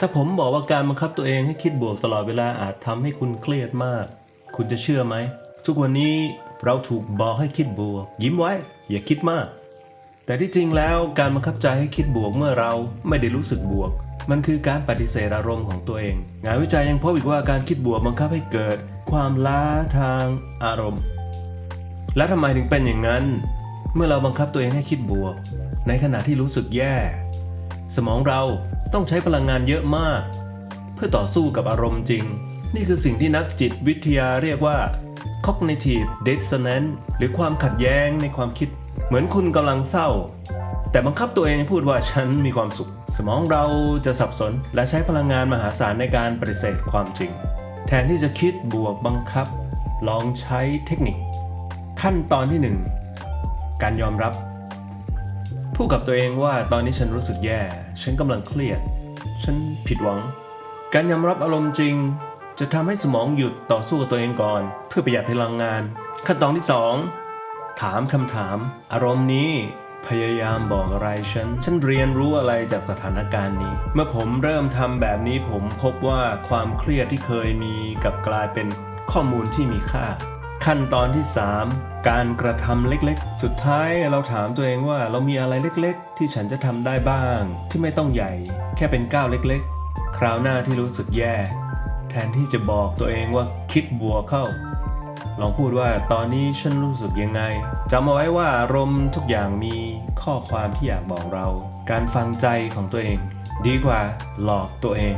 ถ้าผมบอกว่าการบังคับตัวเองให้คิดบวกตลอดเวลาอาจทำให้คุณเครียดมาก คุณจะเชื่อไหม ทุกวันนี้เราถูกบอกให้คิดบวก ยิ้มไว้ อย่าคิดมาก แต่ที่จริงแล้วการบังคับใจให้คิดบวกเมื่อเราไม่ได้รู้สึกบวก มันคือการปฏิเสธอารมณ์ของตัวเอง งานวิจัยยังพบอีกว่าการคิดบวกบังคับให้เกิด ความล้าทางอารมณ์ และทำไมถึงเป็นอย่างนั้น เมื่อเราบังคับตัวเองให้คิดบวก ในขณะที่รู้สึกแย่ สมองเรา ต้องใช้พลังงานเยอะมาก เพื่อต่อสู้กับอารมณ์จริง นี่คือสิ่งที่นักจิตวิทยาเรียกว่า cognitive dissonance หรือความขัดแย้งในความคิด เหมือนคุณกำลังเศร้า แต่บังคับตัวเองพูดว่าฉันมีความสุข สมองเราจะสับสน และใช้พลังงานมหาศาลในการปฏิเสธความจริง แทนที่จะคิดบวกบังคับ ลองใช้เทคนิค ขั้นตอนที่หนึ่งการยอมรับ พูดกับตัวเองว่าตอนนี้ฉันรู้สึกแย่ ฉันกำลังเครียด ฉันผิดหวัง การยอมรับอารมณ์จริง จะทำให้สมองหยุดต่อสู้กับตัวเองก่อน เพื่อประหยัดพลังงาน ขั้นตอนที่สองถามคำถาม อารมณ์นี้พยายามบอกอะไรฉัน ฉันเรียนรู้อะไรจากสถานการณ์นี้ เมื่อผมเริ่มทำแบบนี้ผมพบว่าความเครียดที่เคยมีกับกลายเป็นข้อมูลที่มีค่า ขั้นตอนที่ 3 การกระทำเล็กๆ สุดท้ายเราถามตัวเองว่าเรามีอะไรเล็กๆ ที่ฉันจะทำได้บ้าง ที่ไม่ต้องใหญ่ แค่เป็นก้าวเล็กๆ คราวหน้าที่รู้สึกแย่ แทนที่จะบอกตัวเองว่าคิดบวกเข้า ลองพูดว่าตอนนี้ฉันรู้สึกยังไงจำเอาไว้ว่าอารมณ์ทุกอย่างมีข้อความที่อยากบอกเรา การฟังใจของตัวเอง ดีกว่าหลอกตัวเอง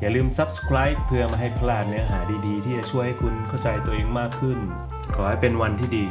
อย่าลืม subscribe เพื่อไม่ให้พลาดเนื้อหาดีๆ ที่จะช่วยให้คุณเข้าใจตัวเองมากขึ้น ขอให้เป็นวันที่ดี